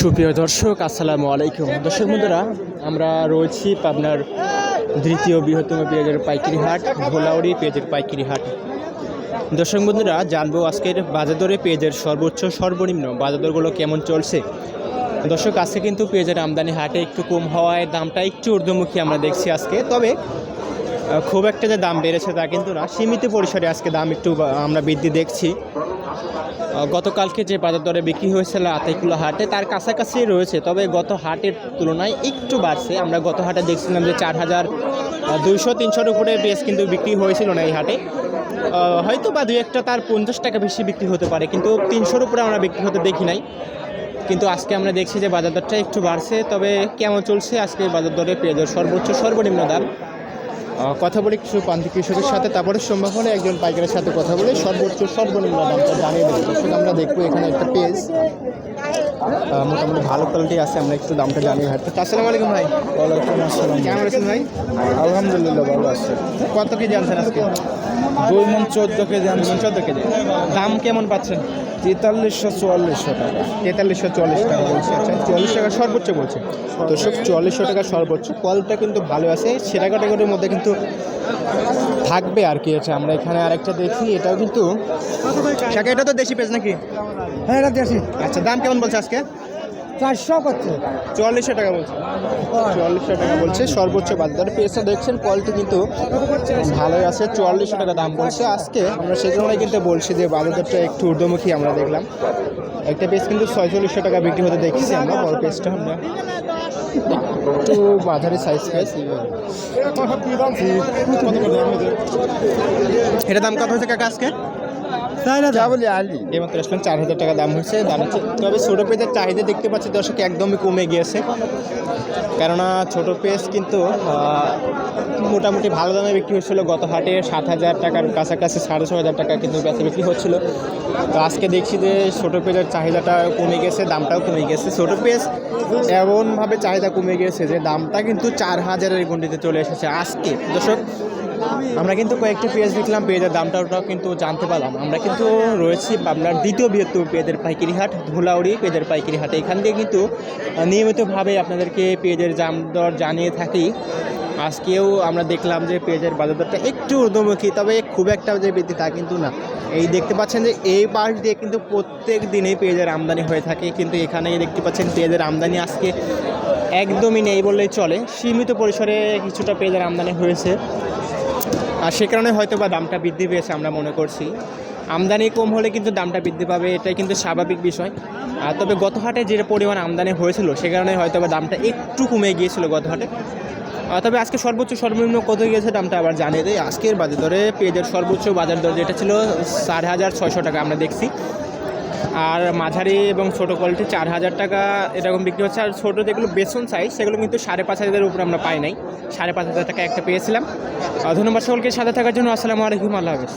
সুপ্রিয় দর্শক, আসসালামু আলাইকুম। দর্শক বন্ধুরা, আমরা রয়েছি পাবনার দ্বিতীয় বৃহত্তম পেঁয়াজের পাইকারি হাট, ভোলাউড়ি পেঁয়াজের পাইকারি হাট। দর্শক বন্ধুরা, জানব আজকের বাজার দরে পেঁয়াজের সর্বোচ্চ, সর্বনিম্ন বাজার দরগুলো কেমন চলছে। দর্শক, আজকে কিন্তু পেঁয়াজের আমদানি হাটে একটু কম হওয়ায় দামটা একটু ঊর্ধ্বমুখী আমরা দেখছি আজকে। তবে খুব একটা যে দাম বেড়েছে তা কিন্তু না। সীমিত পরিসরে আজকে দাম একটু আমরা বৃদ্ধি দেখছি। গতকালকে যে বাজার দরে বিক্রি হয়েছিল আতাইকুলা হাটে, তার কাছাকাছি রয়েছে, তবে গত হাটের তুলনায় একটু বাড়ছে। আমরা গত হাটে দেখছিলাম যে চার হাজার দুইশো, তিনশোর উপরে বেশ কিন্তু বিক্রি হয়েছিল না এই হাটে। হয়তো বা দুই একটা তার পঞ্চাশ টাকা বেশি বিক্রি হতে পারে, কিন্তু তিনশোর উপরে আমরা বিক্রি হতে দেখি নাই। কিন্তু আজকে আমরা দেখছি যে বাজার দরটা একটু বাড়ছে, তবে কেমন চলছে আজকে বাজার দরে পেঁয়াজের সর্বোচ্চ সর্বনিম্ন দাম? কথা বলি কিছু প্রান্তিক কৃষকের সাথে তারপরে সম্ভব হলে একজন পাইকারের সাথে কথা বলে সর্বোচ্চ সর্বনিম্ন দামটা জানিয়ে দেবো। দর্শক আমরা দেখব এখানে একটা পেজ। মোটামুটি ভালো কোয়ালিটি আছে আমরা একটু দামটা জানিয়ে হাঁটতে আসসালামু আলাইকুম ভাই। ওয়ালাইকুম আসসালাম। কেমন আছেন ভাই? আলহামদুলিল্লাহ ভালো আছে। কত কেজি আনছেন আজকে? দুই মন চোদ্দ কেজি আনছেন চোদ্দ কেজি। দাম কেমন পাচ্ছেন? তেতাল্লিশশো চুয়াল্লিশশো টাকা। তেতাল্লিশশো চুয়াল্লিশ টাকা বলছে। আচ্ছা চুয়াল্লিশ টাকা সর্বোচ্চ বলছে। দর্শক চুয়াল্লিশশো টাকা সর্বোচ্চ। কলটা কিন্তু ভালো আছে। সেরা ক্যাটাগরির মধ্যে কিন্তু থাকবে আর কি। আছে আমরা এখানে আরেকটা দেখি। এটাও কিন্তু এটা তো দেশি পেজ নাকি? হ্যাঁ এটা দেশি। আচ্ছা দাম কেমন বলছে আজকে? চারশো করছে। চুয়াল্লিশশো টাকা বলছে। চুয়াল্লিশশো টাকা বলছে সর্বোচ্চ বাজার। পেজটা দেখছেন কোয়ালিটি কিন্তু ভালোই আছে। চুয়াল্লিশশো টাকা দাম বলছে। আজকে আমরা সেই জন্যই কিন্তু বলছি যে বাজারটা একটু ঊর্ধ্বমুখী আমরা দেখলাম। একটা পেজ কিন্তু ছয়চল্লিশশো টাকা বিক্রি হতে দেখছি আমরা বড় পেজটা আমরা। একটু মাঝারি সাইজ পেজ এটা দাম কত হয়েছে কাকা আজকে? আসলাম, চার হাজার টাকা দাম দাম হচ্ছে তবে ছোটো চাহিদা দেখতে পাচ্ছি একদমই কমে গিয়েছে। কেননা ছোটো কিন্তু মোটামুটি ভালো দামে বিক্রি হচ্ছিল। গত হাটে সাত হাজার টাকার কাছাকাছি সাড়ে ছ হাজার টাকা কিন্তু বেচা বিক্রি হচ্ছিল। তো আজকে দেখছি যে ছোটো পেজের চাহিদাটা কমে গেছে, দামটাও কমে গেছে। ছোটো পেজ এমনভাবে চাহিদা কমে গেছে যে দামটা কিন্তু চার হাজারের গণ্ডিতে চলে এসেছে আজকে। দর্শক আমরা কিন্তু কয়েকটি পেঁয়াজ দেখলাম, পেঁয়াজের দামটাও কিন্তু জানতে পারলাম। আমরা কিন্তু রয়েছি আপনার দ্বিতীয় বৃহত্তম পেঁয়াজের পাইকারি হাট, ধুলাউড়ি পেঁয়াজের পাইকারি হাট। এখান থেকে কিন্তু নিয়মিতভাবে আপনাদেরকে পেঁয়াজের দাম দর জানিয়ে থাকি। আজকেও আমরা দেখলাম যে পেঁয়াজের বাজার দরটা একটু ঊর্ধ্বমুখী, তবে খুব একটা যে বৃদ্ধি তা কিন্তু না। এই দেখতে পাচ্ছেন যে এই পাশ দিয়ে কিন্তু প্রত্যেক দিনেই পেঁয়াজের আমদানি হয়ে থাকে, কিন্তু এখানে দেখতে পাচ্ছেন পেঁয়াজের আমদানি আজকে একদমই নেই বললেই চলে। সীমিত পরিসরে কিছুটা পেঁয়াজের আমদানি হয়েছে। আর সে কারণে হয়তো বা দামটা বৃদ্ধি পেয়েছে আমরা মনে করছি। আমদানি কম হলে কিন্তু দামটা বৃদ্ধি পাবে, এটাই কিন্তু স্বাভাবিক বিষয়। আর তবে গত হাটে যে পরিমাণ আমদানি হয়েছিল, সে কারণে হয়তো বা দামটা একটু কমে গিয়েছিল গত হাটে তবে আজকে সর্বোচ্চ, সর্বনিম্ন কত গিয়েছে দামটা আবার জানিয়ে দেয় আজকের বাজার দরে পেঁয়াজের সর্বোচ্চ বাজার দর যেটা ছিল সাড়ে হাজার ছয়শো টাকা আমরা দেখছি। আর মাঝারি এবং ছোটো কোয়ালিটি চার হাজার টাকা এরকম বিক্রি হচ্ছে। আর ছোটো যেগুলো বেসন সাইজ সেগুলো কিন্তু সাড়ে পাঁচ হাজারের উপরে আমরা পাই নাই। সাড়ে পাঁচ হাজার টাকা একটা পেয়েছিলাম। ধন্যবাদ সকলকে সাথে থাকার জন্য। আসসালামু আলাইকুম। আল্লাহ হাফেজ।